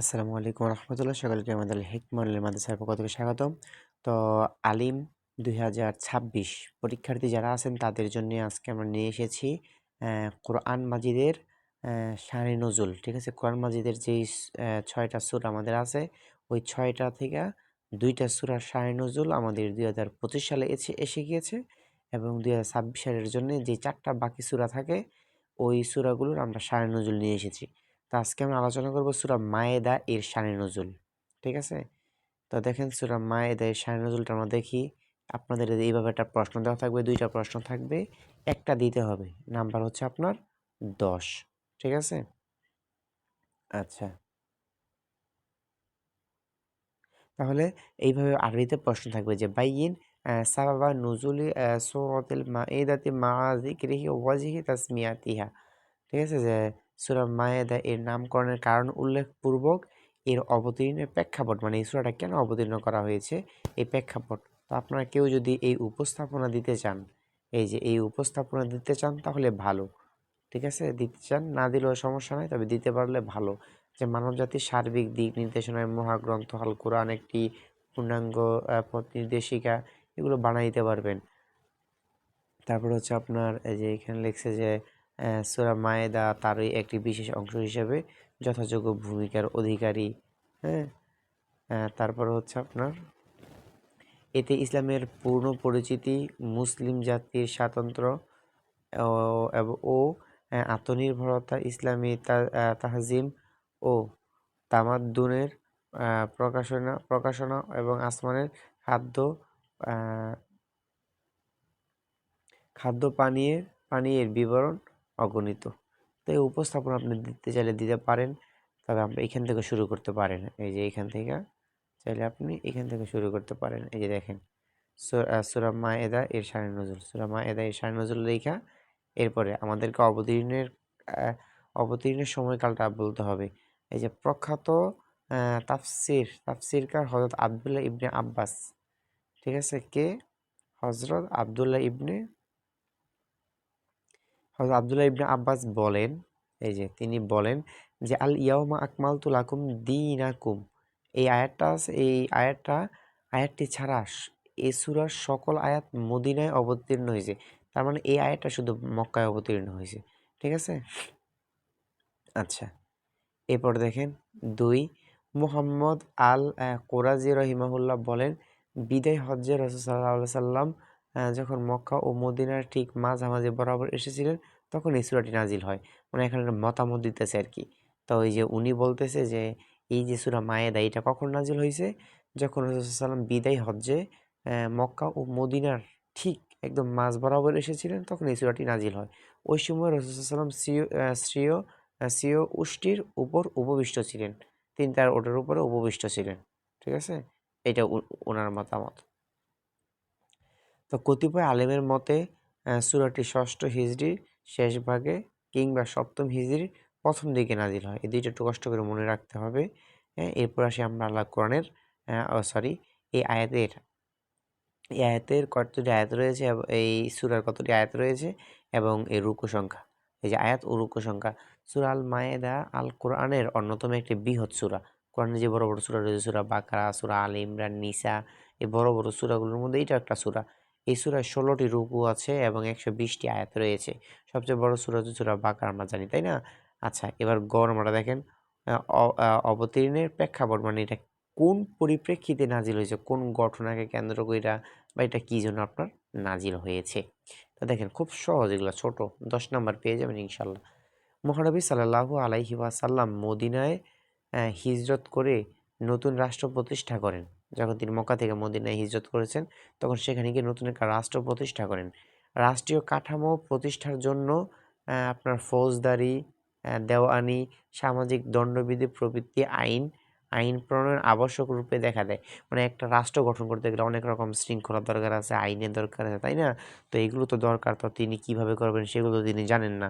আসসালামু আলাইকুম রহমতুল্লাহ। সকলকে আমাদের হিকমলের মাদ্রাসার পক্ষ থেকে স্বাগতম। তো আলিম দুই হাজার ছাব্বিশ, পরীক্ষার্থী যারা আছেন তাদের জন্য আজকে আমরা নিয়ে এসেছি কোরআন মাজিদের শানে নজুল, ঠিক আছে? কোরআন মাজিদের যেই ছয়টা সুর আমাদের আছে, ওই ছয়টা থেকে দুইটা সুরার শানে নজুল আমাদের দুই হাজার পঁচিশ সালে এসে এসে গিয়েছে এবং দুই হাজার ছাব্বিশ সালের জন্য যে চারটা বাকি সুরা থাকে, ওই সুরাগুলোর আমরা শানে নজুল নিয়ে এসেছি। তো আজকে আমরা আলোচনা করব সুরা মায়েদা এর শানে নজুল ঠিক আছে? তো দেখেন সুরা মায়েদা এর শানে নজুলটা আমরা দেখি আপনাদের এইভাবে একটা প্রশ্ন দেওয়া থাকবে দুইটা প্রশ্ন থাকবে একটা দিতে হবে নাম্বার হচ্ছে আপনার দশ ঠিক আছে? আচ্ছা। তাহলে এইভাবে আরবিতে প্রশ্ন থাকবে যে বাইয়িন আহ, সাবাবা নুজুলি আহ, সূরাতিল মাইদাতি মা যিকরিহি ওয়াজিহি তাসমিয়াতিহা ঠিক আছে? যে সূরা মায়েদা এর নামকরণের কারণ উল্লেখপূর্বক এর অবতীর্ণের প্রেক্ষাপট মানে এই সুরাটা কেন অবতীর্ণ করা হয়েছে, এই প্রেক্ষাপট। তো আপনারা কেউ যদি এই উপস্থাপনা দিতে চান, এই যে এই উপস্থাপনা দিতে চান তাহলে ভালো, ঠিক আছে? দিতে চান, না দিলেও সমস্যা নাই, তবে দিতে পারলে ভালো। যে মানবজাতির সার্বিক দিক নির্দেশনায় মহাগ্রন্থ, আল কোরআন একটি পূর্ণাঙ্গ পথ নির্দেশিকা, এগুলো বানাই দিতে পারবেন। তারপর হচ্ছে আপনার এই যে এখানে লিখছে যে সূরা মায়েদা তারই একটি বিশেষ অংশ হিসেবে যথাযোগ্য ভূমিকার অধিকারী হ্যাঁ? তারপর হচ্ছে আপনার, এতে ইসলামের পূর্ণ পরিচিতি, মুসলিম জাতির স্বাতন্ত্র ও- আত্মনির্ভরতা, ইসলামী তাহজিম ও তামাদ্দুনের প্রকাশনা প্রকাশনা এবং আসমানের খাদ্য খাদ্য পানীয়, পানীয়ের বিবরণ অগণিত। তো এই উপস্থাপনা আপনি দিতে চাইলে দিতে পারেন, তবে আপনি এখান থেকে শুরু করতে পারেন। এই যে এখান থেকে চাইলে আপনি এখান থেকে শুরু করতে পারেন। এই যে দেখেন সুরা এদা এর শানে নজরুল। সুরা এদা এর শানে নজরুল লেখা, এরপরে আমাদেরকে অবতীর্ণের অবতীর্ণের সময়কালটা বলতে হবে। এই যে প্রখ্যাত তাফসির, তাফসিরকার হজরত আবদুল্লাহ ইবনে আব্বাস। ঠিক আছে? কে? হজরত আবদুল্লাহ ইবনে হযরত আব্দুল্লাহ ইবনে আব্বাস বলেন, এই যে তিনি বলেন যে, আল ইয়াউমা আকমালতু লাকুম দীনাকুম। এই আয়াতটা এই আয়াতটা, আয়াতটি ছাড়া এই সূরার সকল আয়াত মদিনায় অবতীর্ণ হয়েছে। তার মানে এই আয়াতটা শুধু মক্কায় অবতীর্ণ হয়েছে। ঠিক আছে? আচ্ছা এরপর দেখেন, দুই, মুহাম্মদ আল কোরাজি রহিমাহুল্লাহ বলেন, বিদায় হজ্জে রসুল সাল্লাহ সাল্লাম যখন মক্কা ও মদিনার ঠিক মাঝামাঝি বরাবর এসেছিলেন, তখন এই সূরাটি নাজিল হয়। মানে এখানে মতামত দিতেছে আর কি। তো ওই যে উনি বলতেছে যে, এই যে সূরা মায়েদা, এটা কখন নাজিল হয়েছে যখন রসুল সাল্লাম বিদায় হজ্জে মক্কা ও মদিনার ঠিক একদম মাঝ বরাবর এসেছিলেন, তখন এই সূরাটি নাজিল হয়। ওই সময় রসুল সাল্লাম শ্রীয় শ্রীয় উষ্টির উপর উপবিষ্ট ছিলেন। তিনি তার ওটার উপরে উপবিষ্ট ছিলেন। ঠিক আছে? এটা ওনার মতামত। তো কতিপয় আলেমের মতে সূরাটি ষষ্ঠ হিজড়ির শেষ ভাগে কিংবা সপ্তম হিজড়ির প্রথম দিকে নাজিল হয়। এই দুইটা একটু কষ্ট করে মনে রাখতে হবে। হ্যাঁ এরপর আসি আমরা আল্লাহ কোরআনের সরি, এই আয়াতের এই আয়াতের কতটি আয়াত রয়েছে এই সূরার কতটি আয়াত রয়েছে এবং এর রুকু সংখ্যা। এই যে আয়াত ও রুকু সংখ্যা সূরা আল মায়েদা আল কোরআনের অন্যতম একটি বৃহৎ সূরা। কোরআনের যে বড় বড় সূরা রয়েছে, সূরা বাকারা, সূরা আল ইমরান, নিসা, এই বড় বড় সূরাগুলোর মধ্যে এটা একটা সূরা। এই সূরায় ষোলোটি রুকু আছে এবং একশো বিশটি আয়াত রয়েছে। সবচেয়ে বড় সূরা হচ্ছে সূরা বাকারা আমরা জানি তাই না? আচ্ছা এবার গড় আমরা দেখেন। অবতীর্ণের প্রেক্ষাপট মানে এটা কোন পরিপ্রেক্ষিতে নাজিল হয়েছে? কোন ঘটনাকে কেন্দ্র কইরা বা এটা কী জন্য আপনার নাজিল হয়েছে? তা দেখেন, খুব সহজ এগুলো, ছোটো, দশ নম্বর পেয়ে যাবেন ইনশাল্লাহ। মহানবী সাল্লাল্লাহু আলাইহি ওয়াসাল্লাম মদিনায় হিজরত করে নতুন রাষ্ট্র প্রতিষ্ঠা করেন। যখন তিনি মক্কা থেকে মদিনায় হিজরত করেছেন, তখন সেখানে গিয়ে নতুন একটা রাষ্ট্র প্রতিষ্ঠা করেন। রাষ্ট্রীয় কাঠামো প্রতিষ্ঠার জন্য আপনার ফৌজদারি দেওয়ানি, সামাজিক দণ্ডবিধি প্রভৃতি আইন আইন প্রণয়ন আবশ্যক রূপে দেখা দেয়। মানে একটা রাষ্ট্র গঠন করতে গেলে অনেক রকম শৃঙ্খলার দরকার আছে, আইনের দরকার আছে, তাই না? তো এগুলো তো দরকার, তো তিনি কীভাবে করবেন সেগুলো তিনি জানেন না।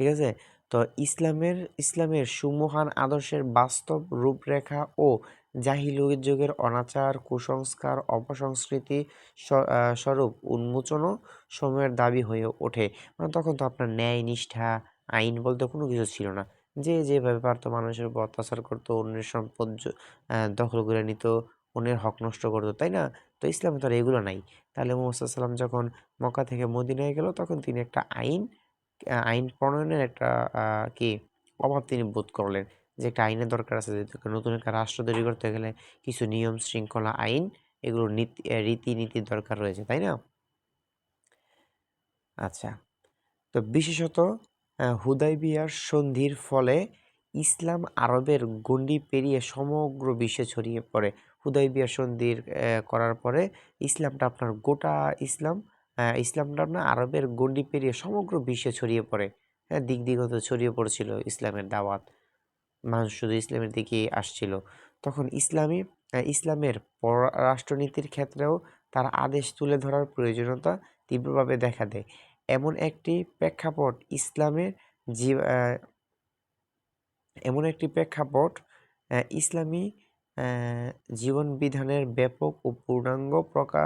ঠিক আছে? তো ইসলামের ইসলামের সুমহান আদর্শের বাস্তব রূপরেখা ও জাহিলুগের যুগের অনাচার, কুসংস্কার, অপসংস্কৃতি স্বরূপ উন্মোচনও সময়ের দাবি হয়ে ওঠে। মানে তখন তো আপনার ন্যায়, নিষ্ঠা, আইন বলতে কোনো কিছু ছিল না। যে যেভাবে পারতো মানুষের উপর অত্যাচার করতো, অন্যের সম্পদ দখল করে নিত, অন্যের হক নষ্ট করতো, তাই না? তো ইসলামে তো আর এগুলো নাই। তাহলে মোহাম্মদ যখন মক্কা থেকে মদিনায় গেল, তখন তিনি একটা আইন আইন প্রণয়নের একটা কি, অভাব তিনি বোধ করলেন। যে একটা আইনের দরকার আছে, যে নতুন একটা রাষ্ট্র তৈরি করতে গেলে কিছু নিয়ম, শৃঙ্খলা, আইন এগুলো নীতি রীতিনীতির দরকার রয়েছে, তাই না? আচ্ছা তো বিশেষত হুদাইবিয়ার সন্ধির ফলে ইসলাম আরবের গণ্ডি পেরিয়ে সমগ্র বিশ্বে ছড়িয়ে পড়ে। হুদাইবিয়ার সন্ধির করার পরে ইসলামটা আপনার গোটা ইসলাম ইসলামটা আপনার আরবের গণ্ডি পেরিয়ে সমগ্র বিশ্বে ছড়িয়ে পড়ে। হ্যাঁ দিক দিগত ছড়িয়ে পড়ছিল ইসলামের দাওয়াত। মানুষ শুধু ইসলামের দিকে আসছিল। তখন ইসলামী ইসলামের পররাষ্ট্রনীতির ক্ষেত্রেও তার আদেশ তুলে ধরার প্রয়োজনীয়তা তীব্রভাবে দেখা দেয়। এমন একটি প্রেক্ষাপট ইসলামের জীব এমন একটি প্রেক্ষাপট ইসলামী জীবন বিধানের ব্যাপক ও পূর্ণাঙ্গ প্রকা,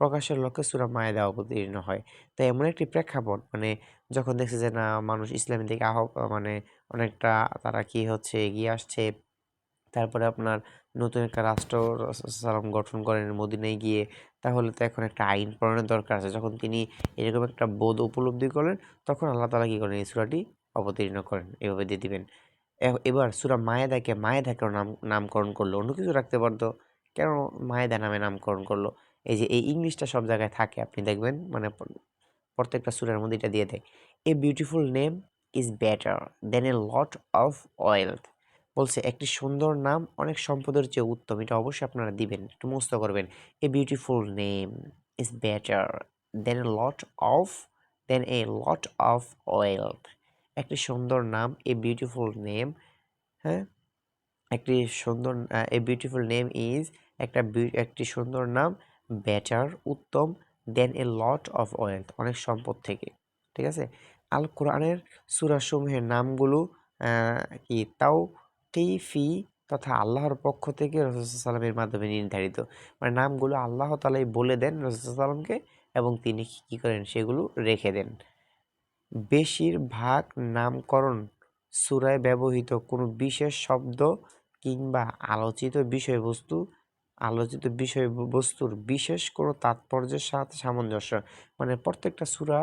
প্রকাশের লক্ষ্যে সূরা মায়েদা অবতীর্ণ হয়। তো এমন একটি প্রেক্ষাপট মানে যখন দেখছে যে, না, মানুষ ইসলামের দিকে আহ মানে অনেকটা তারা কি হচ্ছে, এগিয়ে আসছে। তারপরে আপনার নতুন একটা রাষ্ট্র সালাম গঠন করেন মদিনায় গিয়ে, তাহলে তো এখন একটা আইন প্রণয়নের দরকার আছে। যখন তিনি এরকম একটা বোধ উপলব্ধি করেন, তখন আল্লাহ তালা কী করেন? এই সুরাটি অবতীর্ণ করেন, এভাবে দিয়ে দিবেন। এবার সূরা মায়েদাকে মায়েদা কেন নাম, নামকরণ করল। অন্য কিছু রাখতে পারতো কেন মায়েদা নামে নামকরণ করল? এই যে, এই ইংলিশটা সব জায়গায় থাকে। আপনি দেখবেন মানে প্রত্যেকটা সূরার মধ্যে এটা দিয়ে দেয়। A beautiful name is better than a lot of wealth বলছে, একটি সুন্দর নাম অনেক সম্পদের চেয়ে উত্তম। এটা অবশ্যই আপনারা দিবেন, একটু মুস্ত করবেন। A beautiful name is better than a lot of than a lot of wealth একটি সুন্দর নাম এ বিউটিফুল নেম হ্যাঁ? একটি সুন্দর এ বিউটিফুল নেম ইজ একটা একটি সুন্দর নাম better Uttam. Than a lot of wealth অনেক সম্পদ থেকে, ঠিক আছে? আল কোরআনের সূরাসমূহের নামগুলো কি? তাও ফি তথা আল্লাহর পক্ষ থেকে রসুলামের মাধ্যমে নির্ধারিত। মানে নামগুলো আল্লাহ তালাই বলে দেন রসুলামকে এবং তিনি কি করেন? সেগুলো রেখে দেন। বেশিরভাগ নামকরণ সুরায় ব্যবহৃত কোনো বিশেষ শব্দ কিংবা আলোচিত বিষয়বস্তু আলোচিত বিষয়বস্তুর বিশেষ কোনো তাৎপর্যের সাথে সামঞ্জস্য। মানে প্রত্যেকটা সূরা,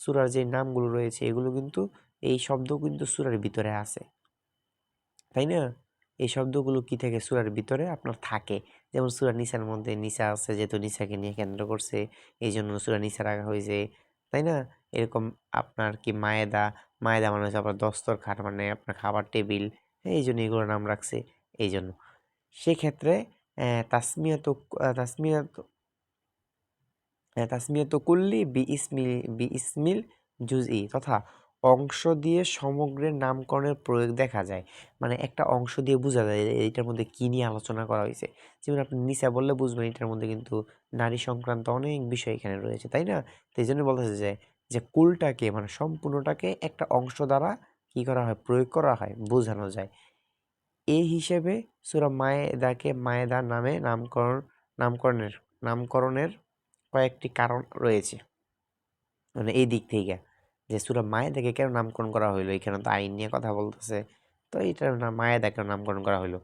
সূরার যে নামগুলো রয়েছে, এগুলো কিন্তু, এই শব্দ কিন্তু সূরার ভিতরে আছে। তাই না? এই শব্দগুলো কি থাকে সূরার ভিতরে? আপনার থাকে। যেমন সূরা নিসার মধ্যে নিসা আছে, যেহেতু নিসাকে নিয়ে কেন্দ্র করছে এই জন্য সূরা নিসা রাখা হয়েছে। তাই না? এরকম আপনার কি মায়েদা মায়েদা মানে হচ্ছে আপনার দস্তর খাট মানে আপনার খাবার টেবিল এই জন্য এগুলো নাম রাখছে এই জন্য সেক্ষেত্রে আহ, তাসমিয়াত আহ, তাসমিয়াত আহ, তাসমিয়াত কুল্লি বি ইসমিল বি ইসমিল তথা অংশ দিয়ে সমগ্রের নামকরণের প্রয়োগ দেখা যায়। মানে একটা অংশ দিয়ে বোঝা যায় এইটার মধ্যে কি নিয়ে আলোচনা করা হয়েছে। যেমন আপনি নিসা বললে বুঝবেন এটার মধ্যে কিন্তু নারী সংক্রান্ত অনেক বিষয় এখানে রয়েছে তাই না? তো এই জন্য বলতেছে যে যে কুলটাকে মানে সম্পূর্ণটাকে একটা অংশ দ্বারা কি করা হয় প্রয়োগ করা হয় বোঝানো যায়। এই হিসেবে সুরা মায়েদাকে মায়েদা নামে নামকরণ, নামকরণের নামকরণের কয়েকটি কারণ রয়েছে। মানে এই দিক থেকে যে সূরা মায়েদাকে কেন নামকরণ করা হইল এখানে তো আইন নিয়ে কথা বলতেছে। তো এটার নাম মায়েদা কেন নামকরণ করা হইল।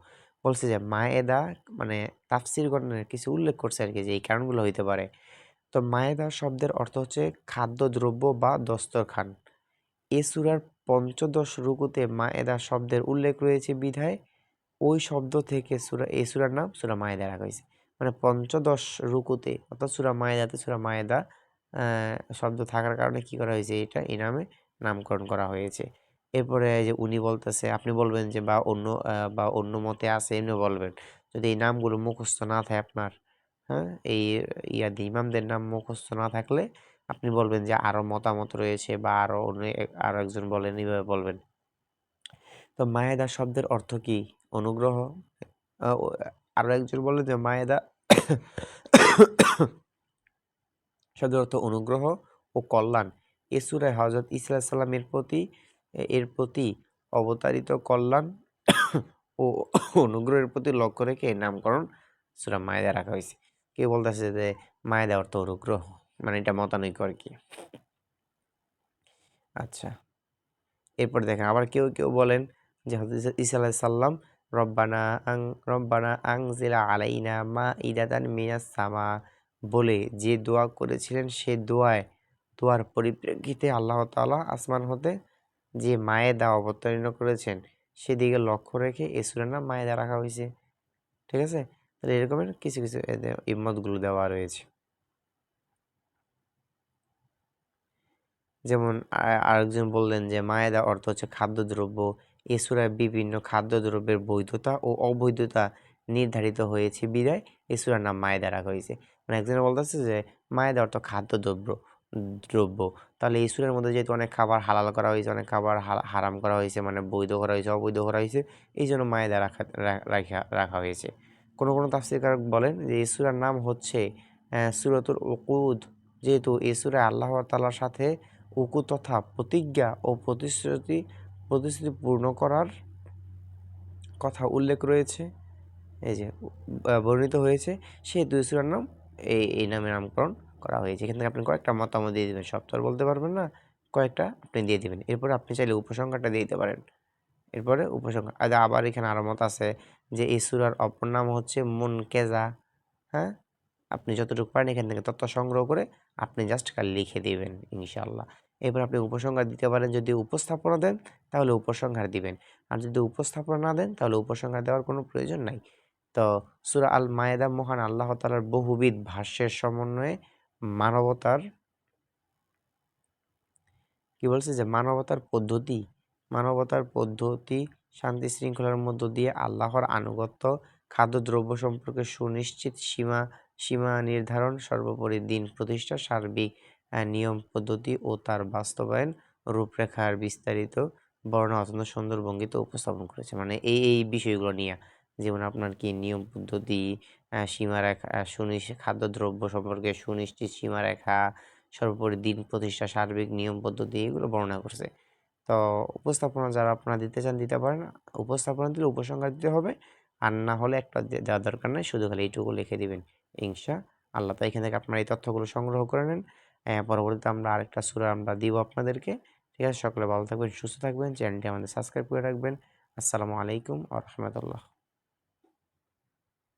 বলছে যে মায়েদা মানে তাফসির গণনের কিছু উল্লেখ করছে আর কি যে এই কারণগুলো হইতে পারে। তো মায়েদা শব্দের অর্থ হচ্ছে খাদ্যদ্রব্য বা দস্তরখান। এ সূরার পঞ্চদশ রুকুতে মায়েদা শব্দের উল্লেখ রয়েছে বিধায় ওই শব্দ থেকে সূরা, এই সুরার নাম সূরা মায়েদা রাখা হয়েছে। মানে পঞ্চদশ রুকুতে, অর্থাৎ সুরা মায়েদাতে সূরা মায়েদা শব্দ থাকার কারণে কি করা হয়েছে? এটা, এই নামে নামকরণ করা হয়েছে। এরপরে যে উনি বলতেছে, আপনি বলবেন যে বা অন্য বা অন্য মতে আছে এমনি বলবেন। যদি এই নামগুলো মুখস্থ না থাকে আপনার হ্যাঁ এই ইয়াদি ইমামদের নাম মুখস্থ না থাকলে আপনি বলবেন যে আরও মতামত রয়েছে বা আরও অন্য আরও একজন বলেন, এইভাবে বলবেন। তো মায়েদা শব্দের অর্থ কি? অনুগ্রহ। আরও একজন বললেন যে মায়েদা শব্দের অর্থ অনুগ্রহ ও কল্যাণ। এ সূরায় হজরত ইসা সাল্লামের প্রতি, এর প্রতি অবতারিত কল্যাণ ও অনুগ্রহের প্রতি লক্ষ্য রেখে এর নামকরণ সুরা মায়েদা রাখা হয়েছে। কেউ বলতেছে যে মায়েদা অর্থ অনুগ্রহ মানে এটা মতানৈক্য আর কি। আচ্ছা এরপর দেখেন আবার কেউ কেউ বলেন যে হজরত রব্বানা আং, রব্বানা আংজিলা আলাইনা মা ইদাতান মিনাস সামা বলে যে দোয়া করেছিলেন, সে দোয়ায়, দোয়ার পরিপ্রেক্ষিতে আল্লাহ তাআলা আসমান হতে যে মায়েদা অবতীর্ণ করেছেন, সেদিকে লক্ষ্য রেখে এই সূরার মায়েদা রাখা হয়েছে। ঠিক আছে? তাহলে এরকমের কিছু কিছু ইম্মতগুলো দেওয়া রয়েছে। যেমন আরেকজন বললেন যে, মায়েদা অর্থ হচ্ছে খাদ্যদ্রব্য এ সূরায় বিভিন্ন খাদ্যদ্রব্যের বৈধতা ও অবৈধতা নির্ধারিত হয়েছে বিদায়। এ সূরার নাম মায়েদা রাখা হয়েছে। মানে একজন বলতেছে যে মায়েদা অর্থ খাদ্যদ্রব্য দ্রব্য। তাহলে এই সূরার মধ্যে যেহেতু অনেক খাবার হালাল করা হয়েছে অনেক খাবার হারাম করা হয়েছে মানে বৈধ করা হয়েছে অবৈধ করা হয়েছে এই জন্য মায়েদা রাখা রাখা রাখা হয়েছে। কোনো কোনো তাফসীরকারক বলেন যে এই সূরার নাম হচ্ছে আহ, সূরাতুল উকুদ। যেহেতু এই সূরায় আল্লাহ তাআলার সাথে উকু তথা প্রতিজ্ঞা ও প্রতিশ্রুতি প্রতিশ্রুতি পূর্ণ করার কথা উল্লেখ রয়েছে। এই যে বর্ণিত হয়েছে, সেই দুই সূরার নাম, এই এই নামে নামকরণ করা হয়েছে। এখান থেকে আপনি কয়েকটা মতামত দিয়ে দেবেন আর বলতে পারবেন না। কয়েকটা আপনি দিয়ে দিবেন। এরপরে আপনি চাইলে উপসংহারটা দিয়ে দিতে পারেন। এরপরে উপসংহার, আর আবার এখানে আরও মত আছে যে, এই সূরার অপর নাম হচ্ছে মুনকেজা হ্যাঁ? আপনি যতটুকু পারেন এখান থেকে তথ্য সংগ্রহ করে আপনি জাস্ট খালি লিখে দেবেন, ইনশাআল্লাহ। এরপর আপনি উপসংহার দিতে পারেন, যদি উপস্থাপনা দেন, তাহলে উপসংহার দিবেন। আর যদি উপস্থাপনা না দেন, তাহলে উপসংহার দেওয়ার কোনো প্রয়োজন নাই। তো সূরা আল মায়েদা মহান আল্লাহ তাআলার বহুবিধ ভাষ্যের সমন্বয়ে মানবতার কি বলছে যে, মানবতার পদ্ধতি মানবতার পদ্ধতি, শান্তি শৃঙ্খলার মধ্য দিয়ে আল্লাহর আনুগত্য, খাদ্যদ্রব্য সম্পর্কে সুনিশ্চিত সীমা সীমা নির্ধারণ, সর্বোপরি দিন প্রতিষ্ঠা, সার্বিক নিয়ম পদ্ধতি ও তার বাস্তবায়ন রূপরেখার বিস্তারিত বর্ণনা অত্যন্ত সুন্দর ভঙ্গিতে উপস্থাপন করেছে। মানে এই এই বিষয়গুলো নিয়ে, যেমন আপনার কি নিয়ম পদ্ধতি সীমারেখা সুনিশ্চিত খাদ্যদ্রব্য সম্পর্কে সুনিশ্চিত সীমারেখা, সর্বোপরি দিন প্রতিষ্ঠা, সার্বিক নিয়ম পদ্ধতি, এগুলো বর্ণনা করছে। তো উপস্থাপনা যারা আপনারা দিতে চান দিতে পারেন, উপস্থাপনা দিলে উপসংহার দিতে হবে, আর না হলে একটা দেওয়ার দরকার নাই, শুধু খালি এইটুকু লিখে দিবেন। ইনশা আল্লাহ। তো এখান থেকে আপনারা এই তথ্যগুলো সংগ্রহ করে নেন। পরবর্তীতে আমরা আরেকটা সুরা আমরা দিব আপনাদেরকে। ঠিক আছে, সকলে ভালো থাকবেন, সুস্থ থাকবেন, চ্যানেলটি আমাদের সাবস্ক্রাইব করে রাখবেন। আসসালামু আলাইকুম আ রহমতুল্লাহ।